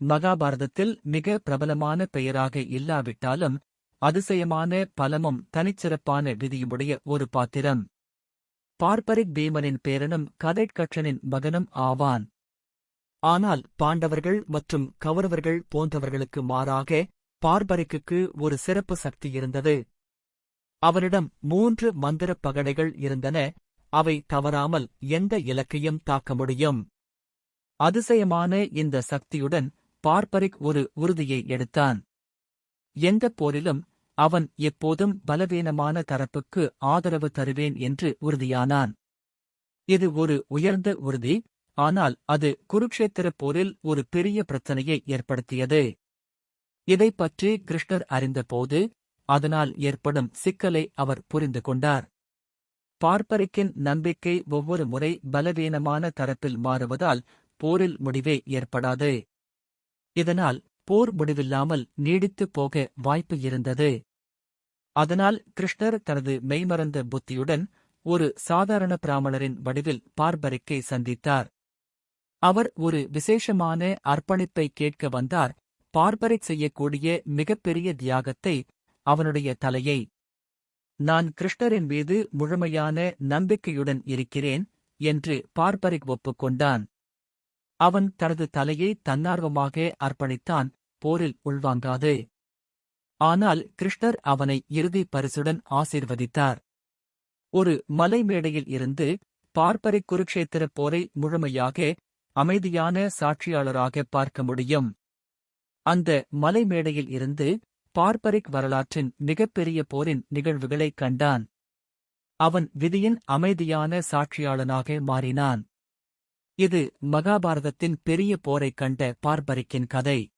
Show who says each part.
Speaker 1: மகாபாரதத்தில் மிக பிரபலமான பெயராக இல்லாவிட்டாலும் அதிசயமான பலமும் தனிச்சிறப்பான விதியுமுடைய ஒரு பாத்திரம். பார்ப்பரிக் பீமனின் பேரனும் கதைக்கற்றனின் மகனும் ஆவான். ஆனால் பாண்டவர்கள் மற்றும் கௌரவர்கள் போன்றவர்களுக்கு மாறாக பார்பரிக்குக்கு ஒரு சிறப்பு சக்தி இருந்தது. அவரிடம் மூன்று மந்திரப் பகடைகள் இருந்தன அவை தவறாமல் எந்த இலக்கையும் தாக்க முடியும். அதிசயமான இந்த சக்தியுடன் பார்பரிக் ஒரு உறுதியை எடுத்தான். எந்தப் போரிலும் அவன் எப்போதும் பலவீனமான தரப்புக்கு ஆதரவு தருவேன் என்று உறுதியானான். இது ஒரு உயர்ந்த உறுதி ஆனால் அது குருக்ஷேத்திரப் போரில் ஒரு பெரிய பிரச்சனையை ஏற்படுத்தியது. இதைப் பற்றி கிருஷ்ணர் அறிந்தபோது அதனால் ஏற்படும் சிக்கலை அவர் புரிந்து கொண்டார். பார்ப்பரிக்கின் நம்பிக்கை ஒவ்வொரு முறை பலவீனமான தரப்பில் மாறுவதால் போரில் முடிவே ஏற்படாது. இதனால் போர் முடிவில்லாமல் நீடித்துப் போக வாய்ப்பு இருந்தது. அதனால் கிருஷ்ணர் தனது மெய்மறந்த புத்தியுடன் ஒரு சாதாரண பிராமணரின் வடிவில் பார்பரிக்கை சந்தித்தார். அவர் ஒரு விசேஷமான அர்ப்பணிப்பை கேட்க வந்தார். பார்பரிக் செய்யக்கூடிய மிகப்பெரிய தியாகத்தை அவனுடைய தலையை நான் கிருஷ்ணரின் மீது முழுமையான நம்பிக்கையுடன் இருக்கிறேன் என்று பார்பரிக் ஒப்புக்கொண்டான். அவன் தனது தலையை தன்னார்வமாக அர்ப்பணித்தான் போரில் உள்வாங்காது. ஆனால் கிருஷ்ணர் அவனை இறுதி பரிசுடன் ஆசீர்வதித்தார். ஒரு மலை மேடையில் இருந்து பார்ப்பரி குருக்ஷேத்திர போரை முழுமையாக அமைதியான சாட்சியாளராக பார்க்க முடியும். அந்த மலை மேடையில் இருந்து பார்ப்பரிக் வரலாற்றின் மிகப்பெரிய போரின் நிகழ்வுகளைக் கண்டான். அவன் விதியின் அமைதியான சாட்சியாளனாக மாறினான். இது மகாபாரதத்தின் பெரிய போரைக் கண்ட பார்பரிக்கின் கதை.